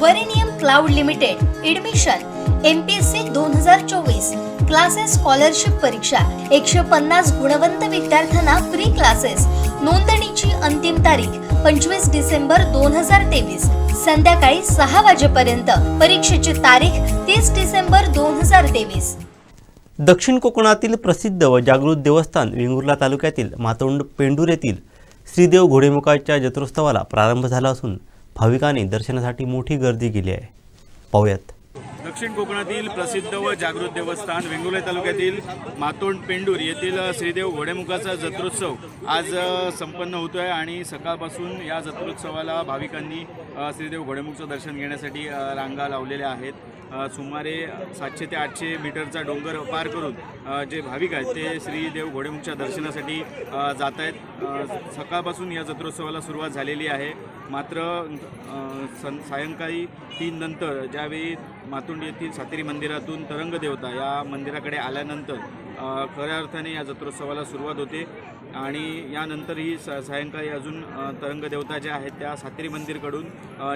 वरिनियम cloud limited admission M P S C दोन हजार चोवीस क्लासेस स्कॉलरशिप परीक्षा एकशे पन्नास गुणवंत विद्यार्थ्यांना फ्री क्लासेस नोंदणीची अंतिम तारीख पंचवीस डिसेंबर दोन हजार तेवीस संध्याकाळी सहा वाजेपर्यंत. परीक्षेची तारीख तीस डिसेंबर दोन हजार तेवीस. दक्षिण कोकणातील प्रसिद्ध व जागृत देवस्थान वेंगुर्ला तालुक्यातील मातोंड पेंडूर येथील श्रीदेव घोडेमुखाच्या जत्रोत्सवाला प्रारंभ झाला असून भाविकांनी दर्शनासाठी मोठी गर्दी केली आहे. पाहूयात. दक्षिण कोकणातील प्रसिद्ध व जागृत देवस्थान वेंगुर्ला तालुक्यातील मातोंड पेंडूर येथील श्रीदेव घोडेमुखाचा जत्रोत्सव आज संपन्न होतो आहे आणि सकाळपासून या जत्रोत्सवाला भाविकांनी श्रीदेव घोडेमुखचं दर्शन घेण्यासाठी रांगा लावलेल्या आहेत. सुमारे सातशे ते आठशे मीटरचा डोंगर पार करून जे भाविक आहेत ते श्रीदेव घोडेमुखच्या दर्शनासाठी जात आहेत सकाळपासून या जत्रोत्सवाला सुरुवात झालेली आहे. मात्र सं सायंकाळी तीन नंतर ज्यावेळी मातुंड येथील सातेरी मंदिरातून तरंग देवता या मंदिराकडे आल्यानंतर खऱ्या अर्थाने या जत्रोत्सवाला सुरुवात होते. आणि यानंतरही स सायंकाळी अजून तरंगदेवता ज्या आहेत त्या सातेरी मंदिरकडून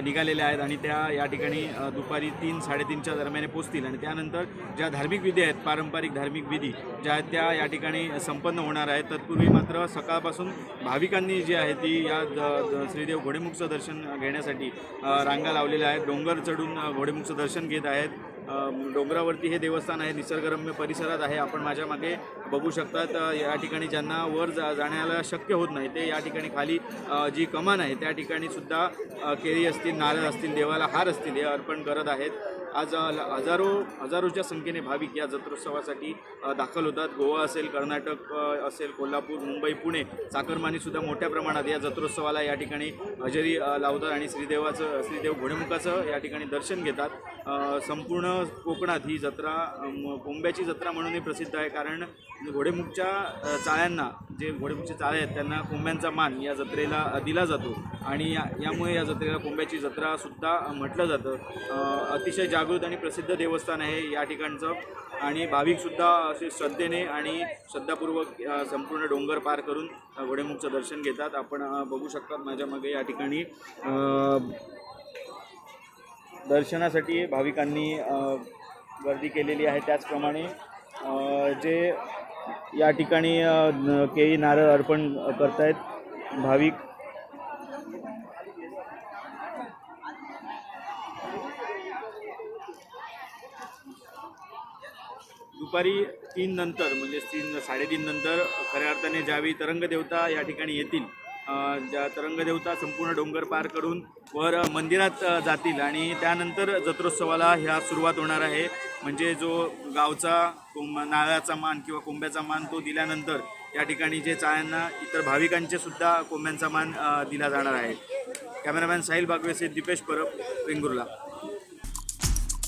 निघालेल्या आहेत आणि त्या या ठिकाणी दुपारी तीन साडेतीनच्या दरम्यान पोचतील आणि त्यानंतर ज्या धार्मिक विधी आहेत पारंपरिक धार्मिक विधी ज्या आहेत त्या या ठिकाणी संपन्न होणार आहेत. तत्पूर्वी मात्र सकाळपासून भाविकांनी जी आहे ती या द- श्रीदेव घोडेमुखचं दर्शन घेण्यासाठी रांगा लावलेल्या आहेत. डोंगर चढून घोडेमुखचं दर्शन घेत आहेत. डोंगरावरती हे देवस्थान आहे निसर्गरम्य परिसरात आहे. आपण माझ्या मागे बघू शकतात या ठिकाणी ज्यांना वर जा जाण्याला शक्य होत नाही ते या ठिकाणी खाली जी कमान आहे त्या ठिकाणी सुद्धा केळी असतील नारळ असतील देवाला हार असतील हे अर्पण करत आहेत. आज हजारो हजारोच्या संख्येने भाविक या जत्रोत्सवासाठी दाखल होतात. गोवा असेल कर्नाटक असेल कोल्हापूर मुंबई पुणे चाकरमानीसुद्धा मोठ्या प्रमाणात या जत्रोत्सवाला या ठिकाणी हजेरी लावतात आणि श्रीदेवाचं श्रीदेव घोडेमुखाचं या ठिकाणी दर्शन घेतात. संपूर्ण कोकणात ही जत्रा कोंब्याची जत्रा म्हणूनही प्रसिद्ध आहे. कारण घोडेमुखच्या चाळ्यांना जे घोडेपुचे चाळे आहेत त्यांना कोंब्यांचा मान या जत्रेला दिला जातो. आणि या यामुळे या जत्रेला कोंब्याची जत्रासुद्धा म्हटलं जातं. अतिशय जागृत आणि प्रसिद्ध देवस्थान आहे या ठिकाणचं. आणि भाविकसुद्धा असे श्रद्धेने आणि श्रद्धापूर्वक संपूर्ण डोंगर पार करून घोडेमुखचं दर्शन घेतात. आपण बघू शकतात माझ्या मागे या ठिकाणी दर्शनासाठी भाविकांनी गर्दी केलेली आहे. त्याचप्रमाणे जे या ठिकाणी केळी नारळ अर्पण करतायत भाविक. दुपारी तीन नंतर म्हणजे तीन साडेतीन नंतर खऱ्या अर्थाने ज्यावेळी तरंगदेवता या ठिकाणी येतील ज्या तरंगदेवता संपूर्ण डोंगर पार करून वर मंदिरात जातील आणि त्यानंतर जत्रोत्सवाला ह्या सुरुवात होणार आहे. म्हणजे जो गावचा कोंब नारळाचा मान किंवा कोंब्याचा मान तो दिल्यानंतर या ठिकाणी जे चाळ्यांना इतर भाविकांचे सुद्धा कोंब्यांचा मान दिला जाणार आहे. कॅमेरामॅन साहिल बागवेसे दीपेश परब वेंगुर्ला.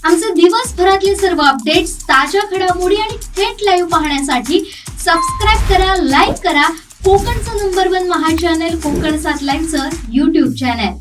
आमचे दिवसभरातले सर्व अपडेट्स ताज्या घडामोडी आणि थेट लाईव्ह पाहण्यासाठी सबस्क्राईब करा लाईक करा. कोकणचं नंबर वन महा चॅनल कोकण सात लाईनचं युट्यूब चॅनल